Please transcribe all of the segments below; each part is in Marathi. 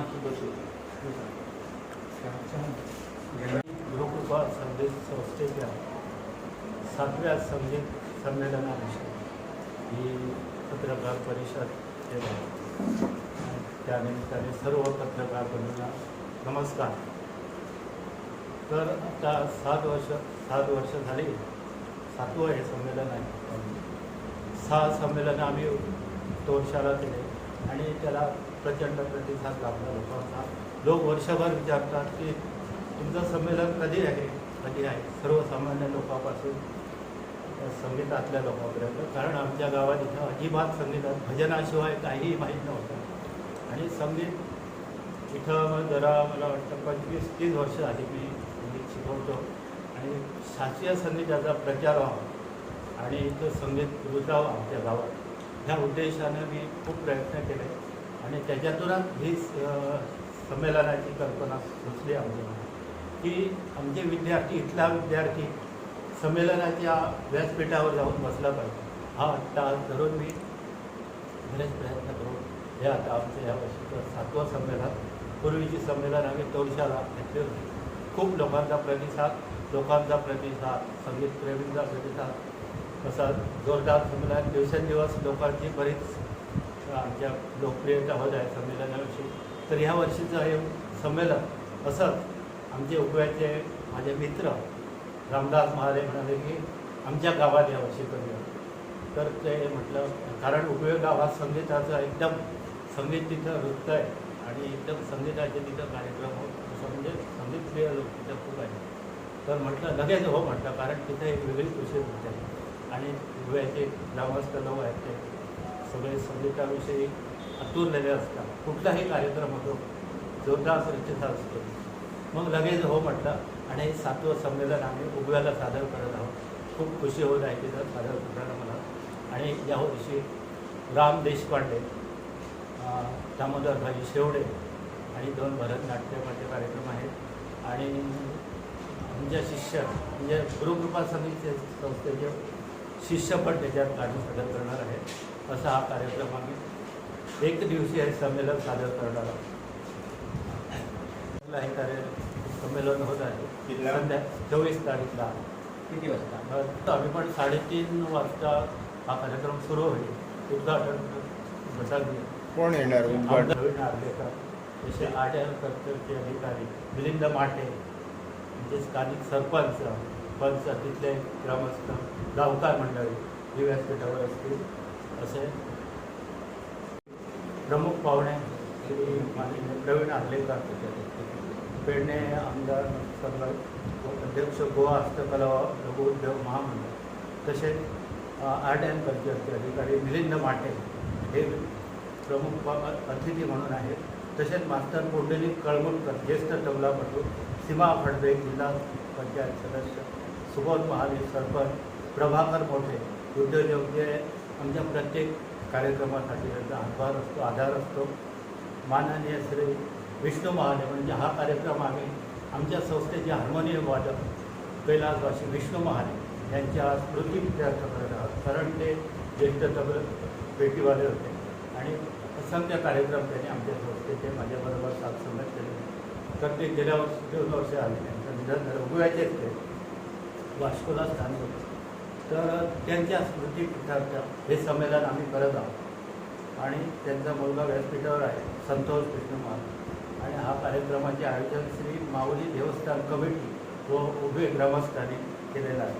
की संदेश संस्थेच्या सातव्या संगीत संमेलनाविषयी ही पत्रकार परिषद केली आणि त्यानिमित्ताने सर्व पत्रकार बंधूंना नमस्कार तर आता सात वर्ष सात वर्ष झाली सातवं हे संमेलन आहे सहा संमेलनं आम्ही दोन शाळा केले आणि त्याला प्रचंड प्रतिसाद लाभला लोकांचा. लोक वर्षभर विचारतात की तुमचं संमेलन कधी आहे? कधी आहे? सर्वसामान्य लोकांपासून संगीतातल्या लोकांपर्यंत. कारण आमच्या गावात इथं अजिबात संगीतात भजनाशिवाय काहीही माहीत नव्हतं. आणि संगीत इथं मग जरा मला वाटतं पंचवीस तीस वर्ष आधी मी संगीत शिकवतो. आणि शास्त्रीय संगीताचा प्रचार व्हावा. आणि इथं संगीत रुजावं आमच्या गावात. ह्या उद्देशानं मी खूप प्रयत्न केले. आणि त्याच्यातूनच ही संमेलनाची कल्पना सुचली आमच्या की आमचे विद्यार्थी इथला विद्यार्थी संमेलनाच्या व्यासपीठावर जाऊन बसला पाहिजे. हा आत्ता धरून मी बरेच प्रयत्न करून हे आता आमचं या वर्षीचं सातवं संमेलन पूर्वीची संमेलन आम्ही तोडशाला घेतले होते. खूप लोकांचा प्रतिसाद लोकांचा प्रतिसाद संगीतप्रेमींचा प्रतिसाद असा जोरदार संमेलन दिवसेंदिवस लोकांची बरीच आमच्या लोकप्रियता होत आहे संमेलनाविषयी तर ह्या वर्षीचं हे संमेलन असंच आमचे उभ्याचे माझे मित्र रामदास महाले म्हणाले की आमच्या गावात यावर्षी करूया. तर ते म्हटलं कारण उपयोग गावात संगीताचं एकदम संगीत तिथं नृत्य आहे आणि एकदम संगीताचे तिथं कार्यक्रम होत. असं म्हणजे संगीतप्रिय लोक तिथं खूप आहे तर म्हटलं लगेच हो म्हटलं कारण तिथं एक वेगळी खुशी होते. आणि उभ्याचे ग्रामस्थ लोक आहेत ते. सगळे संगीताविषयी आतुरलेले असतात. कुठलाही कार्यक्रम होतो जोरदार प्रतिसाद असतो. मग लगेच हो म्हटलं आणि सातवं संमेलन आम्ही उगव्याला सादर करत आहोत. खूप खुशी होत आहे तिथं सादर करताना मला. आणि या वर्षी राम देशपांडे अं, दामोदरभाई शेवडे आणि दोन भरतनाट्यमाचे कार्यक्रम आहेत. आणि आमच्या शिष्य म्हणजे गुरुकृपा समिती संस्थेचे शिष्य पण त्याच्यात गाणी सादर करणार आहेत. असा हा कार्यक्रम आम्ही एक दिवशी हे संमेलन सादर करणार आहोत. हे कार्य. संमेलन होत आहे? संध्या चोवीस तारीखला. किती वाजता? आम्ही पण साडेतीन वाजता हा कार्यक्रम सुरू होईल. उद्घाटन बसावी कोण येणार? आमदार नार्वेकर जसे आढळ कर्तव्य अधिकारी मिलिंद माटे म्हणजे स्थानिक सरपंच. पंच तिथले ग्रामस्थ गावकार मंडळी ही व्यासपीठावर असतील असे प्रमुख पाहुणे श्री माननीय प्रवीण आर्लेकर पेडणे आमदार संघ अध्यक्ष गोवा हस्तकला लघुउद्योग महामंडळ तसेच आर्ट अँड कल्चरचे अधिकारी मिलिंद माटे हे प्रमुख अतिथी म्हणून आहेत. तसेच मास्तर पुंडलिक कळमुणकर ज्येष्ठ तबलापटू सीमा फडबे जिल्हा पंचायत सदस्य. सुबोध महावीर सरपंच प्रभाकर मोठे उद्योजक जे आमच्या प्रत्येक कार्यक्रमासाठी त्यांचा हातभार असतो आधार असतो. माननीय श्री विष्णू महाले म्हणजे हा कार्यक्रम आम्ही आमच्या संस्थेचे हार्मोनियम वादक कैलासवासी विष्णू महाले यांच्या स्मृतीप्रित्यर्थ करत आहोत. कारण ते ज्येष्ठ तबल पेटीवाले होते. आणि असंख्य कार्यक्रम त्यांनी आमच्या संस्थेचे माझ्याबरोबर साथ संगत केले. तर ते गेल्या वर्ष दोन वर्ष आले त्यांचं निधन झालं उगव्याचेच ते वास्कोला स्थान होते. तर त्यांच्या स्मृतीपीठाच्या हे संमेलन आम्ही करत आहोत. आणि त्यांचा मुलगा व्यासपीठावर आहे संतोष कृष्णमाल आणि हा कार्यक्रमाचे आयोजन श्री माऊली देवस्थान कमिटी व उभे ग्रामस्थांनी केलेला आहे.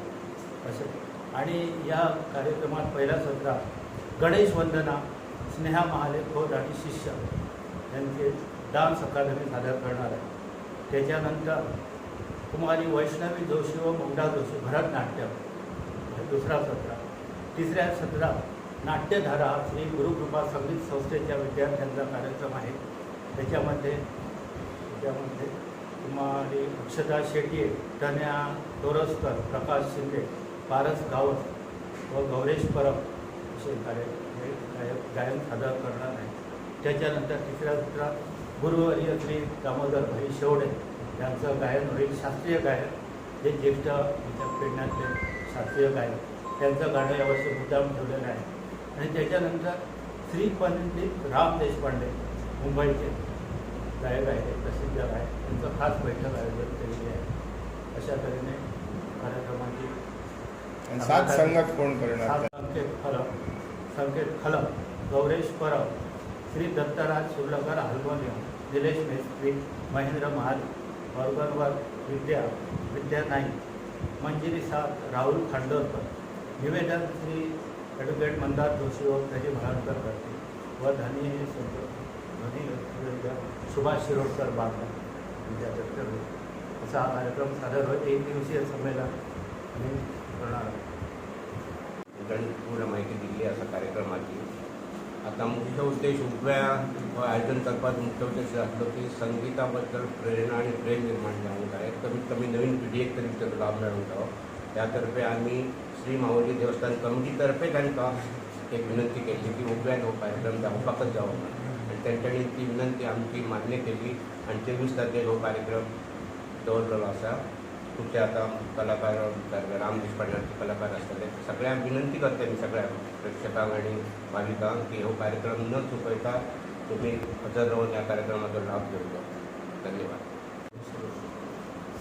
असे. आणि या कार्यक्रमात पहिल्या सत्रात गणेश वंदना स्नेहा महाले खोत आणि शिष्य यांचे डान्स अकादमी सादर करणार आहे. त्याच्यानंतर कुमारी वैष्णवी जोशी व मुग्धा जोशी भरतनाट्यम हे दुसरा सत्र. तिसऱ्या सत्रात नाट्यधारा श्री गुरुकृपा संगीत संस्थेच्या विद्यार्थ्यांचा कार्यक्रम आहे. त्याच्यामध्ये त्याच्यामध्ये कुमारी अक्षता शेट्ये तन्या तोरसकर प्रकाश शिंदे पारस गावस व गौरेश परब असे कार्य हे गायक गायन सादर करणार आहे त्याच्यानंतर तिसऱ्या सत्रात गुरुवर्य श्री दामोदर भाई शेवडे यांचं गायन होईल शास्त्रीय गायन. जे ज्येष्ठ पेडण्यातले शास्त्रीय गायक त्यांचं गाणं यावर्षी मुद्दाम ठेवलेलं आहे. आणि त्याच्यानंतर श्री पंडित राम देशपांडे मुंबईचे गायक आहे प्रसिद्ध आहे त्यांचं खास बैठक आयोजित केलेली आहे. अशा तऱ्हेने कार्यक्रमाची सात संघात कोण करणार? संकेत फलक संकेत खलक गौरेश परब श्री दत्तराज सुर्लकर हार्मोनियम निलेश मेस्त्री महेंद्र महाल ऑर्गनवर विद्या विद्या नाईक मंजिरी सात राहुल खांडोरकर निवेदन श्री ॲडव्होकेट मंदार जोशी व त्याची भाळकर करते. व धनी धनी सुभाष शिरोडकर बांधला. विद्यापीठ असा हा कार्यक्रम सादर होईल एक दिवसीय संमेलन आम्ही करणार आहोत. त्यांनी पूर्ण माहिती दिली असा कार्यक्रमाची. आता मुख्य उद्देश उभ्या आयोजन करपाचो मुख्य उद्देश असलो की संगीताबद्दल प्रेरणा आणि प्रेम निर्माण जावंक जाय कमीत कमी नवीन पिढयेक तरी त्याचा लाभ मेळूंक जावो त्यातर्फे आम्ही श्री माऊली देवस्थान कमिटीतर्फे तांकां एक विनंती केली की उभ्यान हो कार्यक्रम जावपाकच जावो आणि त्यांच्यानी ती विनंती आमची मान्य केली. आणि तेवीस तारखेक हो कार्यक्रम दवरलेलो आसा खुबशे आतां कलाकार राम देशपांडेचे कलाकार आसतले सगळ्यांक विनंती करता मी सगळ्या प्रेक्षकांक आनी भाविकांक की हो कार्यक्रम न चुकयता तुम्ही हजर राहून या कार्यक्रमाचो लाभ घेवचो धन्यवाद.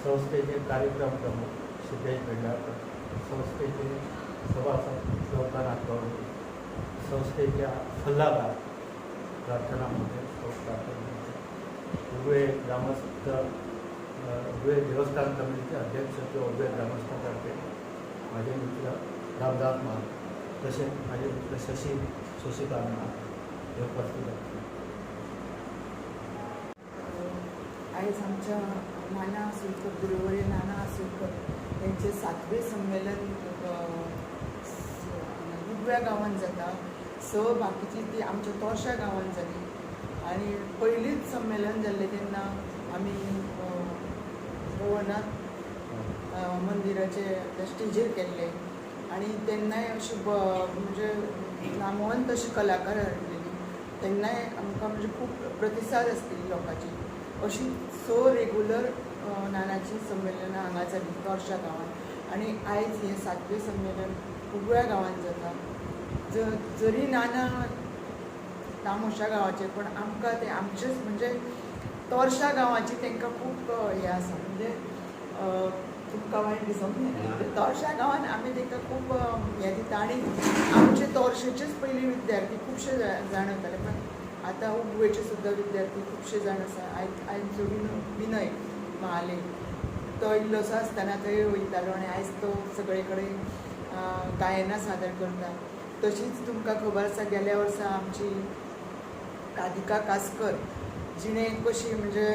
संस्थेचे कार्यक्रम प्रमुख सिद्धेश भेंडारकर संस्थेचे सभासद शिवकांत गौड संस्थेच्या सल्लागार प्रार्थना प्रार्थना मंडळ उभे ग्रामस्थ अ, देवस्थान कमिटीचे अध्यक्ष किंवा उभे ग्रामस्थातर्फे माझे मित्र रामदास महाल तसेच माझे मित्र शशी शशिकांत महाल हे उपस्थित आहेत आयज आमच्या नाना असुलकर गुरुवरी नाना असुलकर यांचे सातवे संमेलन अ, उगव्या गांवांत जाता स बाकीची ती आमच्या तोशा गांवांत जाली आनी पयलींच संमेलन जाल्लें तेन्ना आमी भवनात मंदिराचे स्टेजीर केल्ले आनी तेन्नाय अशी म्हणजे नामवंत अशी कलाकार हाडलेली तेन्नाय आमकां म्हणजे खूब प्रतिसाद आसतली लोकांची. अशी स रेगुलर नानाची संमेलनां हांगा जाली तोर्शा गांवांत. आनी आयज हें सातवें संमेलन उगव्या गांवांत जाता ज जरी नाना तामोशा गांवाचे पण आमकां ते आमचेच म्हणजे तोरशा गांवाची तांकां खूब हें आसा म्हणजे तुमकां वायट दिसोंक न्ही तोरशा गांवांत आमी तांकां खूब हें दिता आनी आमचे तोरशेचेच पयलीं विद्यार्थी खुबशे जा- जाण वताले पण आतां उगवेचे सुद्दां विद्यार्थी खुबशे जाण आसा आयज आयज विनय विनय महाले तो इल्लोसो आसतना थंय वयतालो आनी आयज तो सगळे कडेन गायनां सादर करता तशीच तुमकां खबर आसा गेल्या वर्सा आमची राधिका कासकर जिणें कशी म्हणजे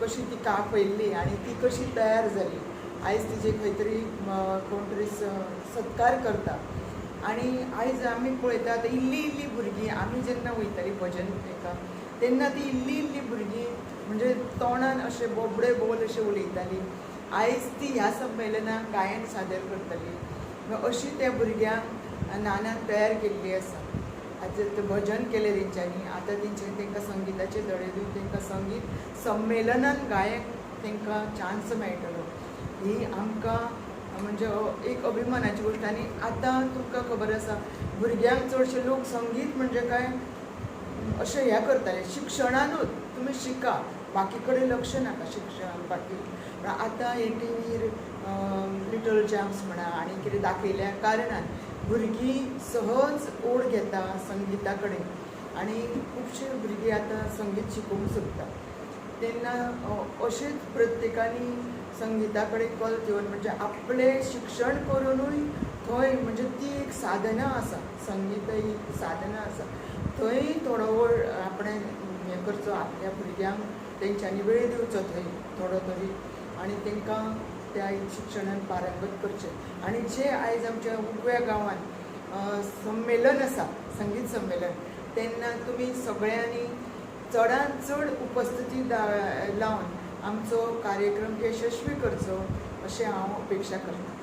कशी ती आपयल्ली आनी ती कशी तयार जाली आयज तिचे खंय तरी कोण तरी सत्कार करता. आनी आयज आमी पळयतात इल्ली इल्ली भुरगीं आमी जेन्ना वयतालीं भजन हाका तेन्ना ती इल्ली इल्ली भुरगीं म्हणजे तोंडान अशे बोबडे बोल अशे उलयतालीं. आयज ती ह्या संमेलनाक गायन सादर करतली. अशी त्या भुरग्यांक नानान तयार केल्ली आसा. तें भजन केलें तेंच्यांनी आतां तेंचे तांकां संगीताचे धडे दिवन तांकां संगीत संमेलनान गायक तांकां चान्स मेळटलो ही आमकां म्हणजे एक अभिमानाची गोश्ट आनी आतां तुमकां खबर आसा भुरग्यांक चडशे लोक संगीत म्हणजे काय? अशें हें करताले. शिक्षणानूच तुमी शिका. बाकी कडेन लक्ष नाका शिक्षण बाकी. पण आतां हे टी व्हीर लिटल चॅम्प्स म्हणा आनी कितें दाखयल्या कारणान भुरगीं सहज ओढ घेता संगीता कडेन आनी खुबशीं भुरगीं आतां संगीत शिकूंक सोदता तेन्ना अशेंच प्रत्येकानी संगीता कडेन कल दिवन म्हणजे आपलें शिक्षण करुनूय थंय म्हणजे ती एक साधना आसा संगीत ही साधना आसा थंय थोडो वेळ आपणें हें करचो आपल्या भुरग्यांक तेंच्यांनी वेळ दिवचो थंय थोडो तरी. आनी तांकां त्या शिक्षणान पारंगत करचें. आनी जे आयज आमच्या उगव्या गांवांत संमेलन आसा संगीत संमेलन तेन्ना तुमी सगळ्यांनी चडांत चड उपस्थिती लावन आमचो कार्यक्रम यशस्वी करचो अशें हांव अपेक्षा करतां.